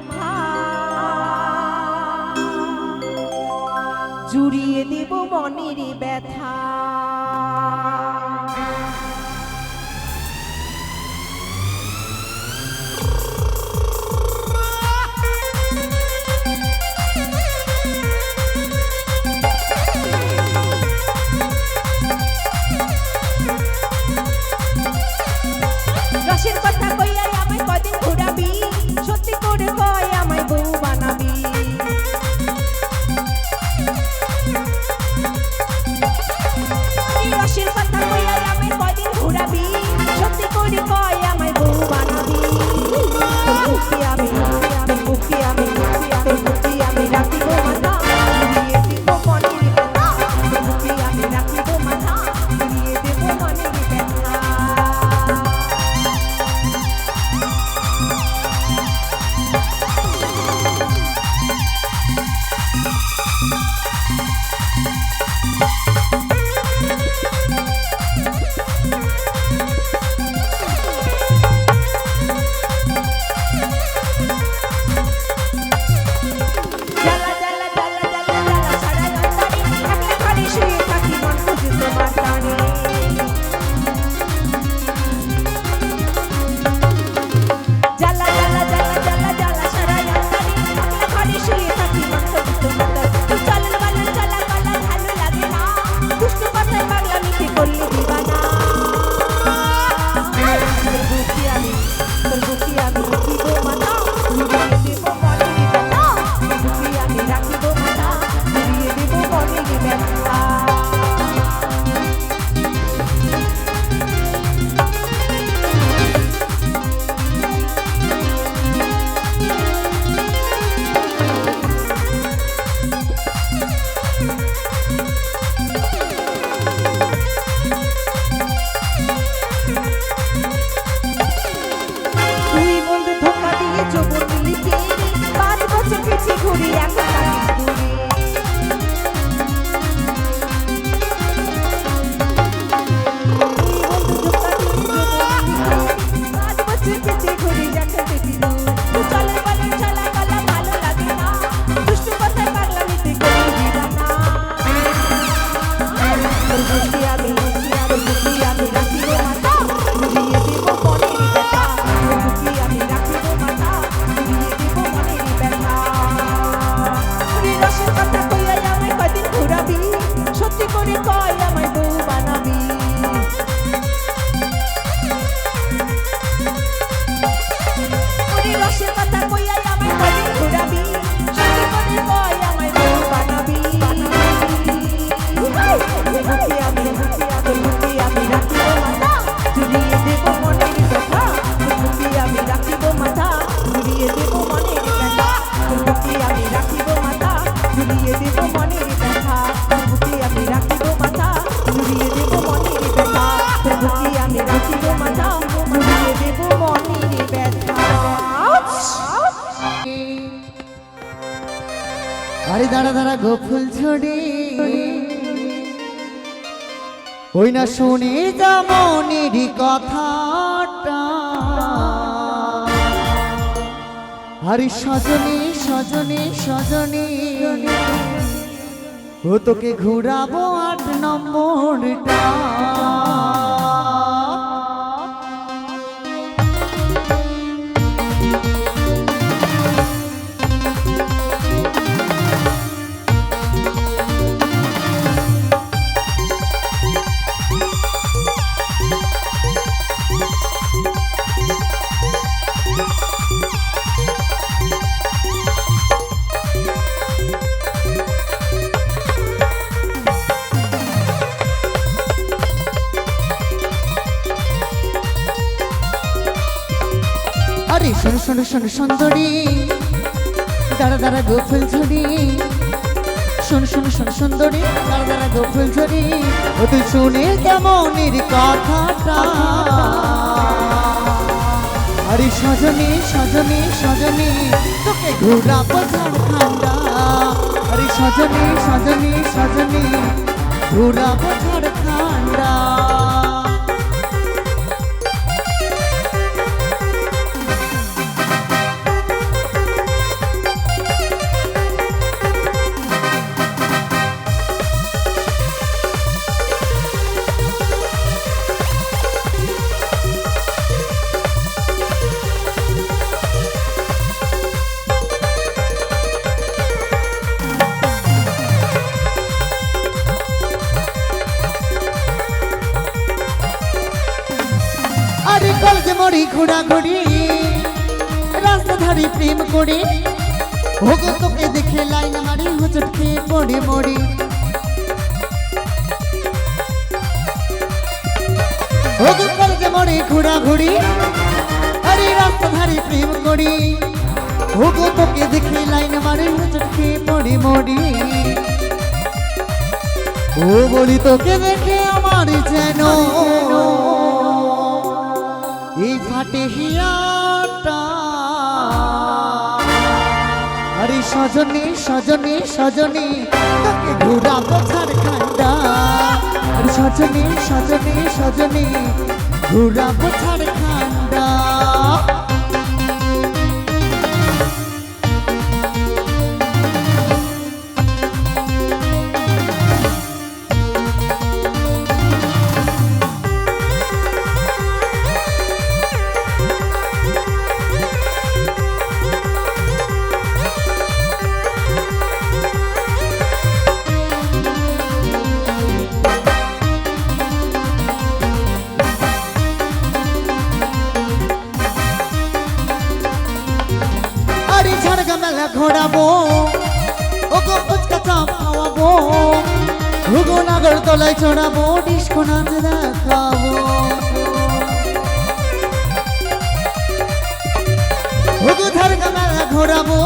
মাথা জুড়িয়ে দেব মনের ব্যথা। Thank you. না শুনি যেমনির কথাটা। আরে সজনি সজনি সজনি ও তোকে ঘুরাবো আট নম্বরটা। শোন সুন্দরী, দাঁড়া দাঁড়া গোফল ঝুড়ি শোন শোন শোন সুন্দরী, দাঁড়া দাঁড়া গোফল ঝুড়ি ও তুই শুনে কেমনের কথাটা আরে সজনী সজনী সজনী, তোকে ঘুরাবো ঝাড়খান্ডা আরে সজনী সজনী সজনী ঘুরাবো ঝাড়খান্ডা মরি ঘোরাঘুরি রাস্তা ধারে প্রেম করে। হোগো তোকে দেখে লাইন মারি, হোচট খেয়ে পড়ে মরি। হোগো কলজে মরি ঘোরাঘুরি, আরে রাস্তা ধারে প্রেম করি। হোগো তোকে দেখে লাইন মারি, হোচট খেয়ে পড়ে মরি। ও বলি, তোকে দেখে আমার যেন এই ফাটে হিয়াটা। আরে সজনী সজনী সজনী, তাকে ঘুরাবো ঝাড়খান্ডা আরে সজনী সজনী সজনী, ঘুরাবো ঝাড়গা মেলা ঘোরাবো। ও ফুচকা চাপ খাওয়াবো। হুগো নাগর তলায় চড়াবো, ডিস্কো নাচ দেখাবো। হুগো ঝাড়গা মেলা ঘোরাবো।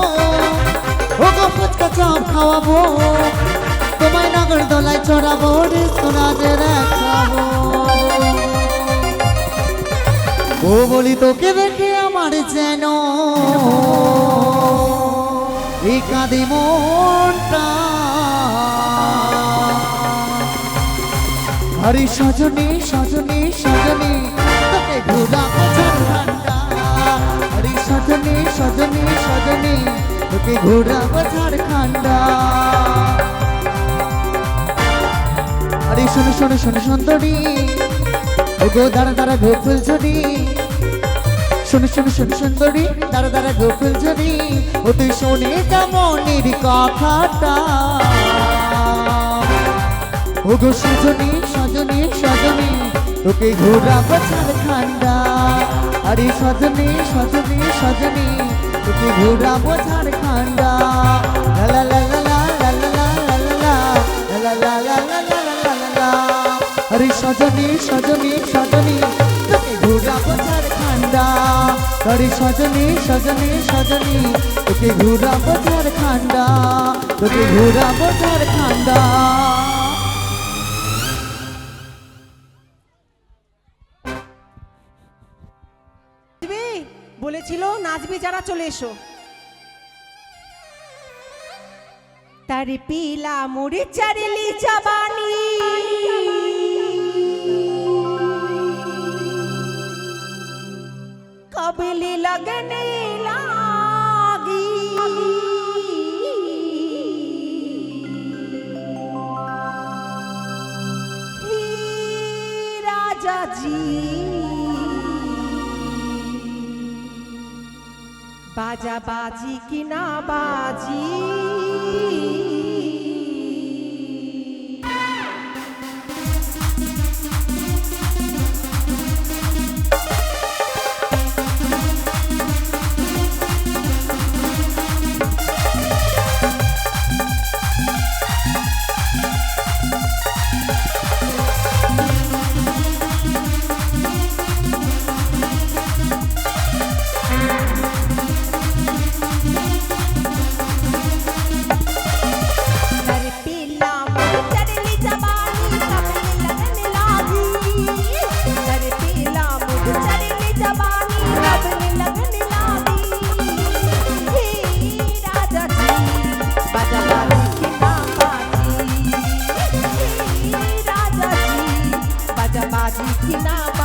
ও গো ফুচকা চাপ খাওয়াবো। তোমায় নাগর তলায় চড়াবো, ডিস্কো নাচ দেখাবো। ও বলি তোকে দেখে আমার যেন। এই কাঁদে মনটা আরে সজনী সজনী সজনী, তোকে ঘুরাবো ঝাড়খান্ডা আরে সজনী সজনী সজনী, তোকে ঘুরাবো ঝাড়খান্ডা আরে শোনো শোনো শোনো, সুন্দরী। ও গো দাঁড়া দাঁড়া, গোকুল ঝুড়ি শোনো শোনো শোনো সুন্দরী দাঁড়া দাঁড়া গোকুল ঝুড়ি ও তুই শোনে কেমনের কথাটা ও গো সজনী সজনী সজনী তোকে ঘোরাবো ঝাড়খান্ডা আরে সজনী সজনী সজনী তোকে ঘোরাবো ঝাড়খান্ডা লা লা লা সজনী সজনী সজনী তোকে ঝাড়খান্ডা আরে সজনী সজনী সজনী, তোকে ঘুরাবো ঝাড়খান্ডা তোকে ঘুরাবো ঝাড়খান্ডা নাচবি? বলেছিল, নাচবি, যারা চলে এসো। তার পিলা মুড়ি চারিলি চাবানি अबली लगने लागी ही राजा जी बाजा बाजी की ना बाजी মিষ্টি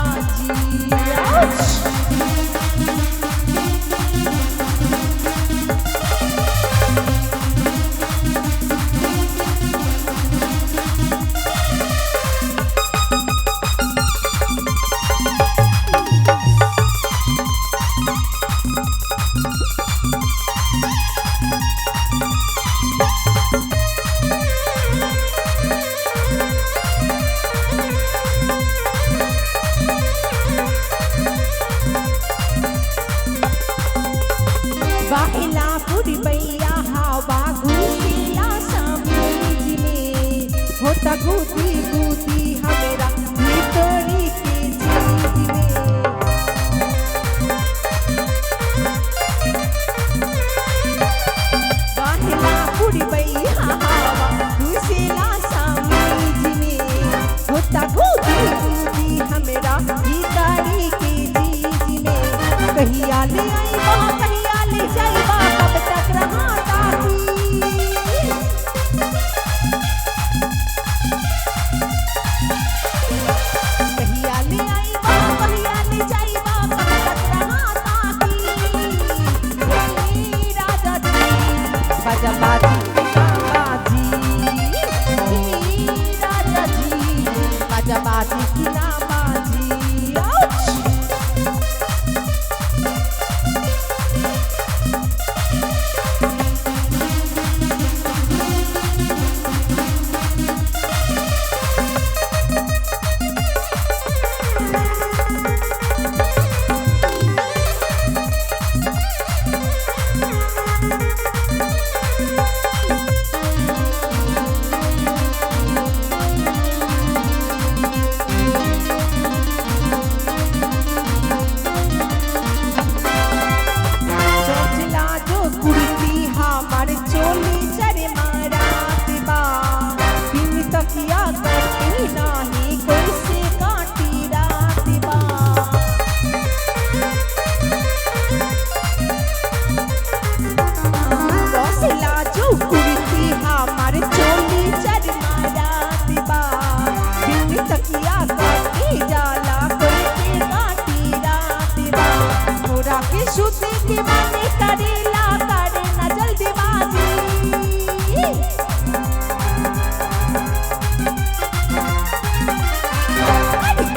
करेला करे ना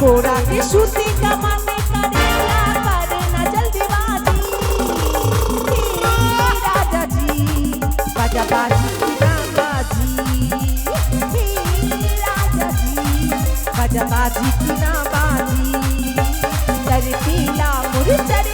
कोरा के के करेला करे ना जल्दी बाजी। राजा जी, राजा बाजा की ना बाजी चर पीला मुर चरली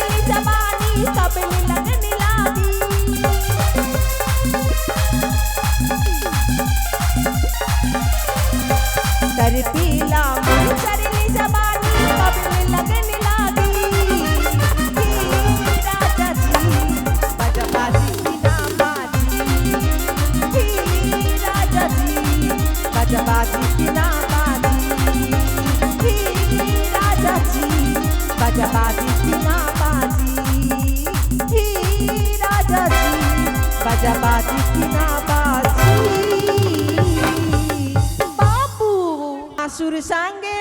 বাজা বাজি। সঙ্গে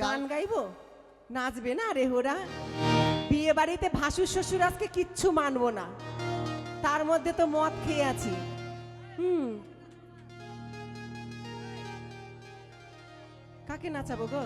গান গাইবো? নাচবে না রে হোরা বিয়ে বাড়িতে ভাসুর শ্বশুর আজকে কিচ্ছু মানবো না। তার মধ্যে তো মদ খেয়ে আছি। হুম। কাকে নাচাবো গো?